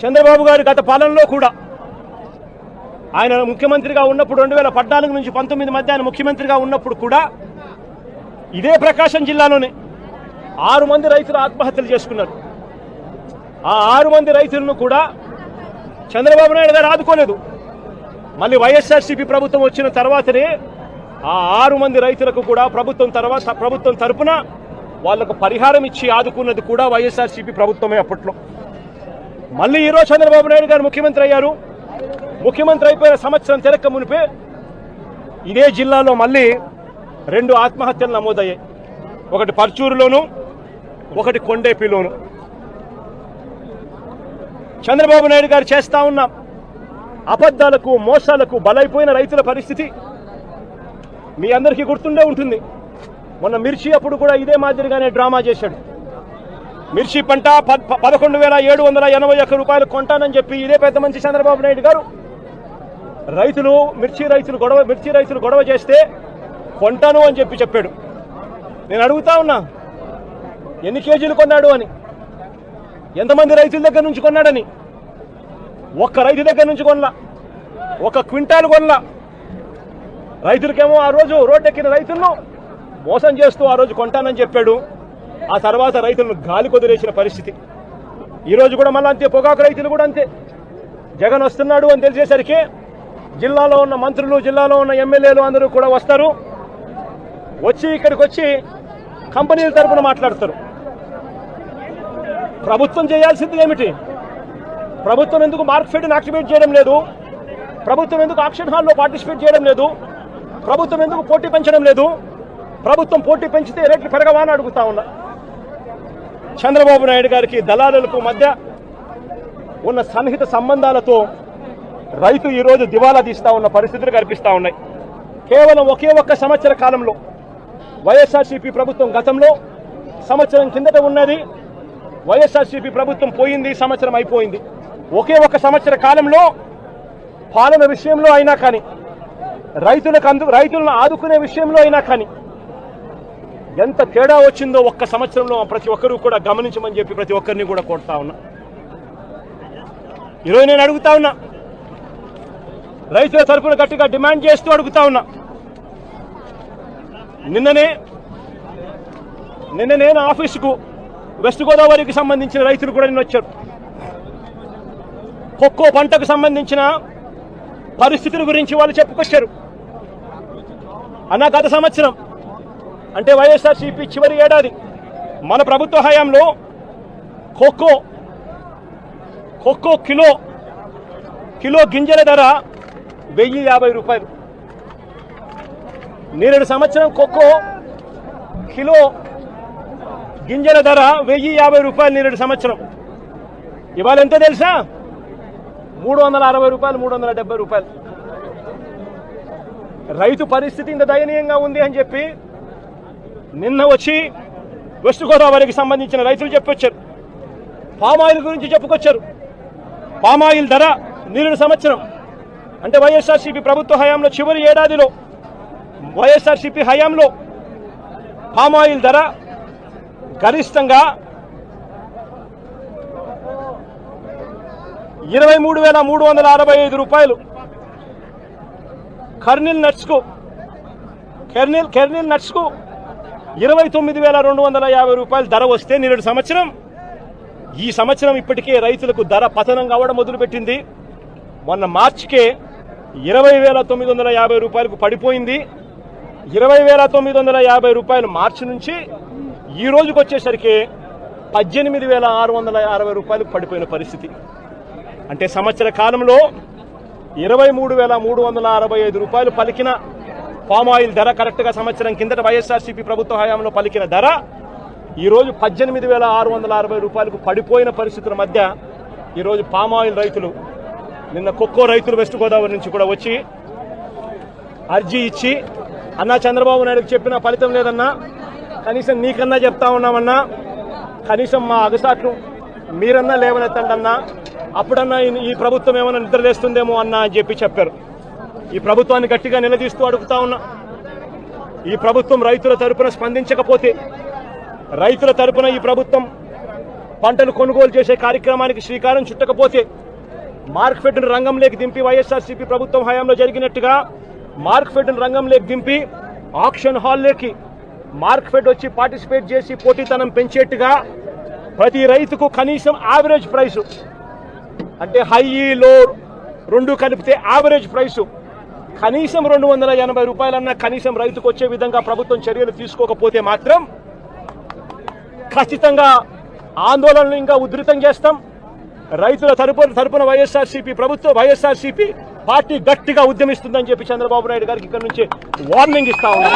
చంద్రబాబు గారి గత పాలనలో కూడా ఆయన ముఖ్యమంత్రిగా ఉన్నప్పుడు రెండు వేల పద్నాలుగు నుంచి పంతొమ్మిది మధ్య ఆయన ముఖ్యమంత్రిగా ఉన్నప్పుడు కూడా ఇదే ప్రకాశం జిల్లాలోనే ఆరు మంది రైతులు ఆత్మహత్యలు చేసుకున్నారు. ఆ ఆరు మంది రైతులను కూడా చంద్రబాబు నాయుడు గారు ఆదుకోలేదు. మళ్ళీ వైఎస్ఆర్సీపీ ప్రభుత్వం వచ్చిన తర్వాతనే ఆ ఆరు మంది రైతులకు కూడా ప్రభుత్వం తర్వాత ప్రభుత్వం తరపున వాళ్ళకు పరిహారం ఇచ్చి ఆదుకున్నది కూడా వైఎస్ఆర్సీపీ ప్రభుత్వమే అప్పట్లో. మళ్ళీ ఈరోజు చంద్రబాబు నాయుడు గారు ముఖ్యమంత్రి అయ్యారు. ముఖ్యమంత్రి అయిపోయిన సంవత్సరం తిరక్క మునిపే ఇదే జిల్లాలో మళ్ళీ రెండు ఆత్మహత్యలు నమోదయ్యాయి. ఒకటి పర్చూరులోను ఒకటి కొండేపిలోను. చంద్రబాబు నాయుడు గారు చేస్తా ఉన్న అబద్ధాలకు మోసాలకు బలైపోయిన రైతుల పరిస్థితి మీ అందరికీ గుర్తుండే ఉంటుంది. మొన్న మిర్చి అప్పుడు కూడా ఇదే మాదిరిగానే డ్రామా చేశాడు. మిర్చి పంట పదకొండు వేల ఏడు వందల ఎనభై ఒక్క రూపాయలు కొంటానని చెప్పి ఇదే పెద్ద మంచి చంద్రబాబు నాయుడు గారు. రైతులు మిర్చి రైతులు గొడవ మిర్చి రైతులు గొడవ చేస్తే కొంటాను అని చెప్పి చెప్పాడు. నేను అడుగుతా ఉన్నా ఎన్ని కేజీలు కొన్నాడు అని? ఎంతమంది రైతుల దగ్గర నుంచి కొన్నాడని? ఒక్క రైతు దగ్గర నుంచి కొనలా. ఒక క్వింటాల్ కొనలా. రైతులకేమో ఆ రోజు రోడ్డెక్కిన రైతులను మోసం చేస్తూ ఆ రోజు కొంటానని చెప్పాడు. ఆ తర్వాత రైతులను గాలి కొదిలేసిన పరిస్థితి. ఈరోజు కూడా మళ్ళీ అంతే పొగాకు రైతులు కూడా అంతే. జగన్ వస్తున్నాడు అని తెలిసేసరికి జిల్లాలో ఉన్న మంత్రులు జిల్లాలో ఉన్న ఎమ్మెల్యేలు అందరూ కూడా వస్తారు. వచ్చి ఇక్కడికి వచ్చి కంపెనీల తరపున మాట్లాడతారు. ప్రభుత్వం చేయాల్సింది ఏమిటి? ప్రభుత్వం ఎందుకు మార్కెట్ని యాక్టివేట్ చేయడం లేదు? ప్రభుత్వం ఎందుకు ఆప్షన్ హాల్లో పార్టిసిపేట్ చేయడం లేదు? ప్రభుత్వం ఎందుకు పోటీ పెంచడం లేదు? ప్రభుత్వం పోటీ పెంచితే రేట్లు పెరగవా అని అడుగుతా ఉన్నా. చంద్రబాబు నాయుడు గారికి దళారులకు మధ్య ఉన్న సన్నిహిత సంబంధాలతో రైతు ఈరోజు దివాలా తీస్తా ఉన్న పరిస్థితులు కనిపిస్తా ఉన్నాయి. కేవలం ఒకే ఒక్క సంవత్సర కాలంలో వైఎస్ఆర్సీపీ ప్రభుత్వం గతంలో సంవత్సరం కిందట ఉన్నది. వైఎస్ఆర్సీపీ ప్రభుత్వం పోయింది సంవత్సరం అయిపోయింది. ఒకే ఒక సంవత్సర కాలంలో పాలన విషయంలో అయినా కానీ రైతులకు అందు రైతులను ఆదుకునే విషయంలో అయినా కానీ ఎంత తేడా వచ్చిందో ఒక్క సంవత్సరంలో ప్రతి ఒక్కరూ కూడా గమనించమని చెప్పి ప్రతి ఒక్కరిని కూడా కోరుతా ఉన్నా. ఈరోజు నేను అడుగుతా ఉన్నా. రైతుల తరఫున గట్టిగా డిమాండ్ చేస్తూ అడుగుతా ఉన్నా. నిన్ననే నిన్న నేను ఆఫీసుకు వెస్ట్ గోదావరికి సంబంధించిన రైతులు కూడా నిన్న వచ్చారు. ఒక్కో పంటకు సంబంధించిన పరిస్థితుల గురించి వాళ్ళు చెప్పుకొచ్చారు. అన్న గత సంవత్సరం అంటే వైఎస్ఆర్సీపీ చివరి ఏడాది. మన ప్రభుత్వ హయాంలో ఖోఖో ఖోఖో కిలో కిలో గింజల ధర వెయ్యి యాభై రూపాయలు. నేరేడు సంవత్సరం ఖోఖో కిలో గింజల ధర వెయ్యి యాభై రూపాయలు నేరేడు సంవత్సరం. ఇవాళ ఎంత తెలుసా? మూడు వందల అరవై రూపాయలు మూడు వందల డెబ్బై రూపాయలు. రైతు పరిస్థితి ఇంత దయనీయంగా ఉంది అని చెప్పి నిన్న వచ్చి వెస్ట్ గోదావరికి సంబంధించిన రైతులు చెప్పొచ్చారు. పామాయిల్ గురించి చెప్పుకొచ్చారు. పామాయిల్ ధర నిరుడు సంవత్సరం. అంటే వైఎస్ఆర్సీపీ ప్రభుత్వ హయాంలో చివరి ఏడాదిలో వైఎస్ఆర్సీపీ హయాంలో పామాయిల్ ధర గరిష్టంగా ఇరవై మూడు వేల మూడు వందల అరవై ఐదు రూపాయలు. కర్నిల్ నట్స్కు కెర్నిల్ కెర్నిల్ నట్స్కు ఇరవై తొమ్మిది వేల రెండు వందల యాభై రూపాయలు ధర వస్తే నేడు సంవత్సరం. ఈ సంవత్సరం ఇప్పటికే రైతులకు ధర పతనం కావడం మొదలుపెట్టింది. మొన్న మార్చికే ఇరవై వేల తొమ్మిది వందల యాభై రూపాయలకు పడిపోయింది. ఇరవై వేల తొమ్మిది వందల యాభై రూపాయలు మార్చి నుంచి ఈ రోజుకి వచ్చేసరికి పద్దెనిమిది వేల ఆరు వందల అరవై రూపాయలకు పడిపోయిన పరిస్థితి. అంటే సంవత్సర కాలంలో ఇరవై మూడు వేల మూడు వందల అరవై ఐదు రూపాయలు పలికిన పామ్ ఆయిల్ ధర కరెక్ట్గా సంవత్సరం కిందట వైఎస్ఆర్సీపీ ప్రభుత్వ హయాంలో పలికిన ధర ఈరోజు పద్దెనిమిది వేల ఆరు వందల అరవై రూపాయలకు పడిపోయిన పరిస్థితుల మధ్య ఈరోజు పామ్ ఆయిల్ రైతులు నిన్న కొక్కో రైతులు వెస్ట్ గోదావరి నుంచి కూడా వచ్చి అర్జీ ఇచ్చి అన్నా చంద్రబాబు నాయుడుకి చెప్పిన ఫలితం లేదన్నా కనీసం నీకన్నా చెప్తా ఉన్నామన్నా కనీసం మా అగసాట్లు మీరన్నా లేవనెత్తండి అన్నా అప్పుడన్నా ఈ ప్రభుత్వం ఏమైనా నిద్రలేస్తుందేమో అన్నా అని చెప్పి చెప్పారు. ఈ ప్రభుత్వాన్ని గట్టిగా నిలదీస్తూ అడుగుతా ఉన్నా. ఈ ప్రభుత్వం రైతుల తరపున స్పందించకపోతే రైతుల తరపున ఈ ప్రభుత్వం పంటలు కొనుగోలు చేసే కార్యక్రమానికి శ్రీకారం చుట్టకపోతే మార్క్ఫెడ్ను రంగంలోకి దింపి వైఎస్ఆర్సీపీ ప్రభుత్వం హయాంలో జరిగినట్టుగా మార్క్ఫెడ్ను రంగంలోకి దింపి ఆక్షన్ హాల్లోకి మార్క్ఫెడ్ వచ్చి పార్టిసిపేట్ చేసి పోటీతనం పెంచేట్టుగా ప్రతి రైతుకు కనీసం యావరేజ్ ప్రైసు అంటే హై లో రెండు కలిపితే యావరేజ్ ప్రైసు కనీసం రెండు వందల ఎనభై రూపాయలన్నా కనీసం రైతుకు వచ్చే విధంగా ప్రభుత్వం చర్యలు తీసుకోకపోతే మాత్రం ఖచ్చితంగా ఆందోళనలు ఇంకా ఉధృతం చేస్తాం. రైతుల తరపున తరపున వైఎస్ఆర్సీపీ ప్రభుత్వం వైఎస్ఆర్సీపీ పార్టీ గట్టిగా ఉద్యమిస్తుందని చెప్పి చంద్రబాబు నాయుడు గారికి ఇక్కడ నుంచి వార్నింగ్ ఇస్తా ఉన్నాం.